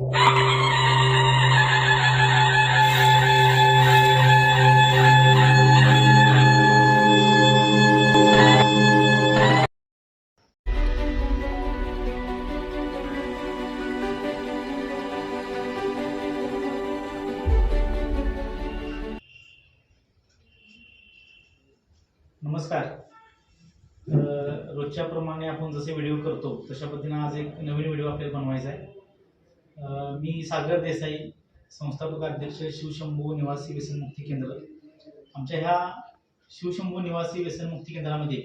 नमस्कार. रोजच्या प्रमाणे आपण जसे व्हिडिओ करतो तशा पद्धतीने आज एक नवीन व्हिडिओ आपल्याला बनवायचा आहे. मी सागर देसाई संस्थापक अध्यक्ष शिवशंभू निवासी व्यसनमुक्ती केंद्र. आमच्या ह्या शिवशंभू निवासी व्यसनमुक्ती केंद्रामध्ये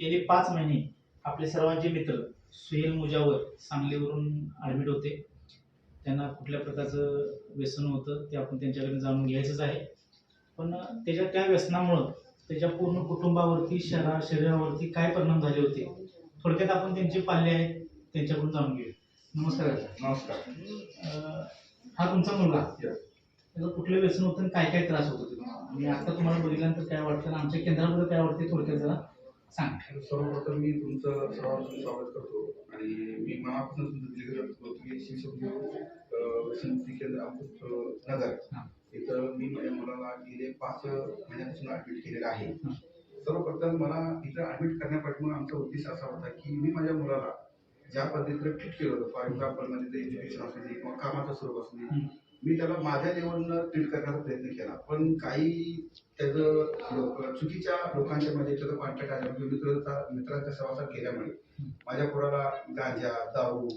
गेले पाच महिने आपले सर्वांचे मित्र सुहेल मुजावर सांगलीवरून ॲडमिट होते. त्यांना कुठल्या प्रकारचं व्यसन होतं ते आपण त्यांच्याकडे जाणून घ्यायचंच आहे. पण त्याच्या त्या व्यसनामुळं त्याच्या पूर्ण कुटुंबावरती शहरा शरीरावरती काय परिणाम झाले होते? थोडक्यात आपण त्यांचे पाहिले आहेत त्यांच्याकडून जाणून घेऊ नमस्कार. नमस्कार. हा तुमचा मुलगा. त्याला कुठलं व्यसन होतं आणि काय काय त्रास होत तुम्हाला आणि आता तुम्हाला बघितल्यानंतर काय वाटतं? आमच्या केंद्राबद्दल काय वाटते थोडक्यात जरा सांगा. सर्वप्रथम मी तुमचं सर्वांचं स्वागत करतो. आणि मी मनापासून तुमचं व्यक्त करतो की शिवशक्ती व्यसनमुक्ती केंद्र अमृत नगर. इथं मी माझ्या मुलाला गेले पाच महिन्यापासून ऍडमिट केलेलं आहे. सर्वप्रथम मला इथं ऍडमिट करण्यापासून आमचा उद्देश असा होता की मी माझ्या मुलाला ज्या पद्धतीने फिट केलं होतं. फॉर एक्झाम्पल म्हणजे ते एज्युकेशन असू दे किंवा कामाचं स्वरूप असू दे. मी त्याला माझ्या लेवलनं ट्रीट करण्याचा प्रयत्न केला. पण काही त्याचं लोक चुकीच्या लोकांच्या मध्ये त्याचा कॉन्टॅक्ट आल्यामुळे म्हणजे मित्रांचा मित्रांच्या सहवासात केल्यामुळे माझ्या पोराला गांजा दारू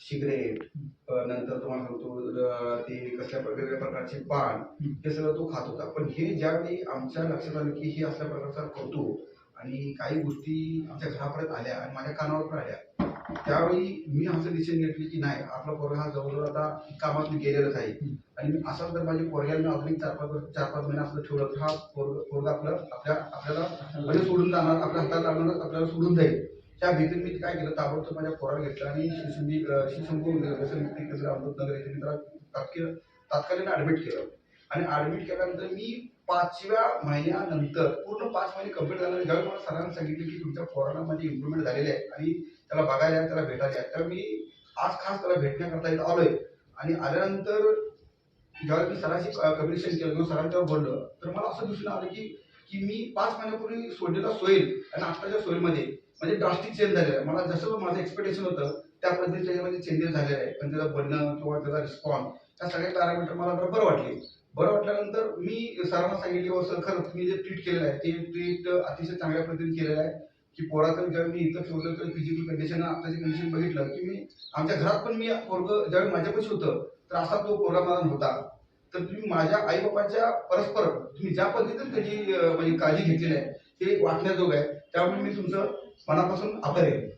सिगरेट नंतर तुम्हाला सांगतो ते कसल्या वेगवेगळ्या प्रकारचे पान हे सगळं तो खात होता. पण हे ज्यावेळी आमच्या लक्षात आलं की हे असल्या प्रकारचा करतो आणि काही गोष्टी आमच्या घरापर्यंत आल्या आणि माझ्या कानावर पण आल्या त्यावेळी मी असं डिसिजन घेतली की नाही आपला पोरगा हा जवळजवळ आता कामात गेलेलाच आहे. आणि मी असं जर माझ्या पोरग्याला मी अजून चार पाच चार पाच महिने असं ठेवलं तर हा पोरग पोरगा आपलं आपल्या आपल्याला म्हणजे सोडून जाणार आपल्या हातात लागणार आपल्याला सोडून जाईल. त्या भीतीने मी काय केलं ताबडतोब माझ्या पोराला घेतलं आणि व्यसनमुक्ती केंद्र अमृतनगर येथे मी त्याला तात्काळ तात्कालीन ऍडमिट केलं. आणि ऍडमिट केल्यानंतर मी पाचव्या महिन्यानंतर पूर्ण पाच महिने कंप्लीट झाल्यानंतर ज्यावेळी मला सरांनी सांगितलं की तुमच्या पोराला माझी इम्प्रुव्हमेंट झालेली आहे आणि त्याला बघायला आहे, त्याला भेटायला आहे. तर मी आज खास त्याला भेटण्याकरता इथं आलोय. आणि आल्यानंतर ज्यावेळी मी सरांशी कम्युनिकेशन केलं किंवा सरांच्यावर बोललो तर मला असं दिसून आलं की की मी पाच महिन्यापूर्वी सोडलेला सोयल आणि आत्ताच्या सोयीमध्ये म्हणजे ड्रास्टिक चेंज झालेला आहे. मला जसं माझं एक्सपेक्टेशन होतं त्या पद्धतीने त्याच्यामध्ये चेंजेस झालेले आहे. पण त्याचं बोलणं किंवा त्याचा रिस्पॉन्स या सगळ्या पॅरामीटर मला बरोबर वाटले. बरं वाटल्यानंतर मी सरांना सांगितले असं सर खरं तुम्ही जे ट्रीट केलेलं आहे ते ट्रीट अतिशय चांगल्या पद्धतीने केलेलं आहे. की पोराचं ज्यावेळी मी इथं ठेवलं तर फिजिकल कंडिशन आताची कंडिशन बघितलं की मी आमच्या घरात पण मी पोरग ज्यावेळी माझ्यापाशी होतं तर असा तो पोरगा माझा नव्हता. तर तुम्ही माझ्या आई बाबांच्या परस्पर तुम्ही ज्या पद्धतीने त्याची म्हणजे काळजी घेतलेली आहे ते वाटण्याजोग आहे त्यामुळे मी तुमचं मनापासून आभारी आहे.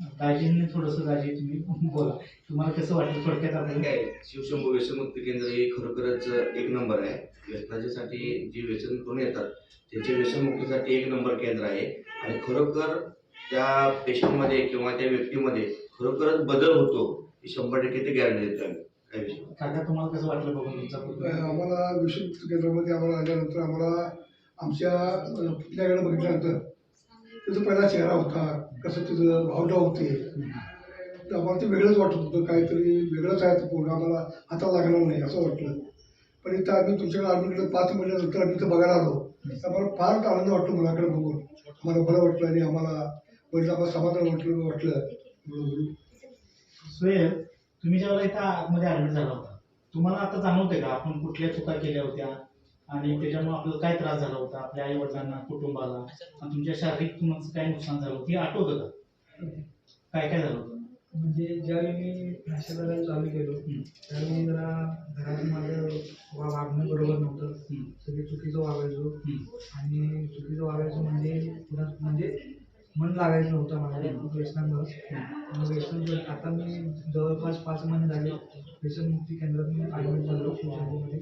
दाजींनी थोडंसं दाजी तुम्ही बोला. तुम्हाला कसं वाटलं थोडक्यात आपण? काय शिवशंभू व्यसनमुक्ती केंद्र हे खरोखरच एक नंबर आहे. व्यसनाच्यासाठी जे व्यसन करून येतात त्यांच्या व्यसनमुक्तीसाठी एक नंबर केंद्र आहे. आणि खरोखर त्या पेशंटमध्ये किंवा त्या व्यक्तीमध्ये खरोखरच बदल होतो ही शंभर टक्के ते गॅरंटी देतो आम्ही काय विषय नाही. काका तुम्हाला कसं वाटलं बघून तुमचा आम्हाला विश्वमुक्त केंद्रामध्ये आम्हाला आल्यानंतर आम्हाला आमच्या अ, पुतण्याकडे बघितल्यानंतर त्याचा पहिला चेहरा होता कसं तुझं भावना होते. तर आम्हाला ते वेगळंच वाटत होतं काहीतरी वेगळंच आहे तो पोरगा आम्हाला हाताला लागणार नाही असं वाटलं. पण इथं आम्ही तुमच्याकडे आम्ही इकडे पाच महिन्यानंतर आम्ही इथं बघायला आलो. आम्हाला फार आनंद वाटतो मुलाकडे बघून. आम्हाला बरं वाटलं आणि आम्हाला बरेच आम्हाला समाधान वाटलं वाटलं. म्हणून तुम्ही ज्यावेळेला इथं आतमध्ये ऍडमिट झाला होता तुम्हाला आता जाणवते का? आपण कुठल्या चुका केल्या होत्या? आणि त्याच्यामुळे आपल्याला काय त्रास झाला होता? आपल्या आई वडिलांना कुटुंबाला? आणि तुमच्या शारीरिक काय नुकसान झालं होतं? आठवतं का? काय काय झालं होतं? म्हणजे ज्यावेळी मी भाषा करायला चालू केलो. त्यावेळी जरा घरात माझं वागणं बरोबर नव्हतं. सगळे चुकीचं वागायचो. आणि चुकीचं वागायचं म्हणजे म्हणजे मन लागायचं नव्हतं मला. व्यसनामुळे. व्यसन आता मी जवळपास पाच महिने झाले. व्यसनमुक्ती केंद्रात मी ॲडमिट झालो. तर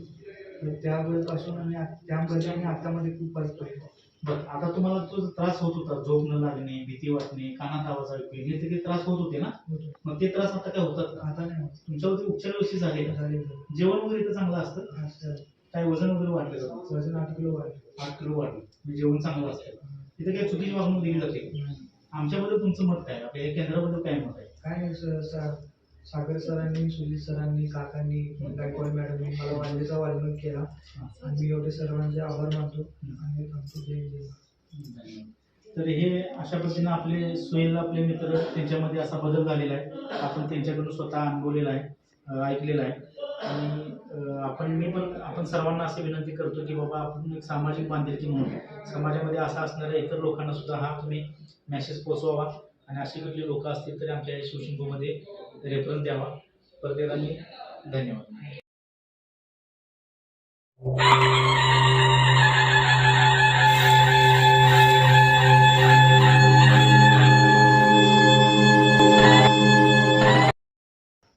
त्यावेळेपासून आणि त्यामध्ये आणि आतामध्ये खूप फरक पडतो. बरं आता तुम्हाला जो त्रास होत होता झोप न लागणे भीती वाटणे कानात आवाज ऐकू हे सगळे त्रास होत होते ना? मग ते त्रास आता काय होतात आता नाही होत. तुमच्यावरती उपचार व्यवस्थित झाले का? झाले जेवण वगैरे इथं चांगलं असतं? असं. काय वजन वगैरे वाढलं का? वजन आठ किलो वाढलं. आठ किलो वाढलं. म्हणजे जेवण चांगलं असतं. तिथे काही चुकीची वागणूक दिली जाते? आमच्याबद्दल तुमचं मत काय? आपल्या या केंद्राबद्दल काय मत आहे? काय नाही सागर सरांनी सुजित सरांनी काकांनी गायकवाड मॅडमनी मला वाल्यचा वाल्यन केला. आणि मी एवढे सर्वांचे आभार मानतो आणि थांबतो. जय जय तर हे अशा पद्धतीनं आपले सुहेल आपले मित्र त्यांच्यामध्ये असा बदल झालेला आहे. आपण त्यांच्याकडून स्वतः अनुभवलेला आहे ऐकलेला आहे. आणि आपण मी पण आपण सर्वांना असे विनंती करतो की बाबा आपण एक सामाजिक बांधिलकी म्हणून समाजामध्ये असा असणाऱ्या इतर लोकांना सुद्धा हा तुम्ही मेसेज पोचवावा आणि असे कुठले लोक असतील तरी आमच्या शिवशिंपूमध्ये रेफरन्स द्यावा. प्रत्येकाने धन्यवाद.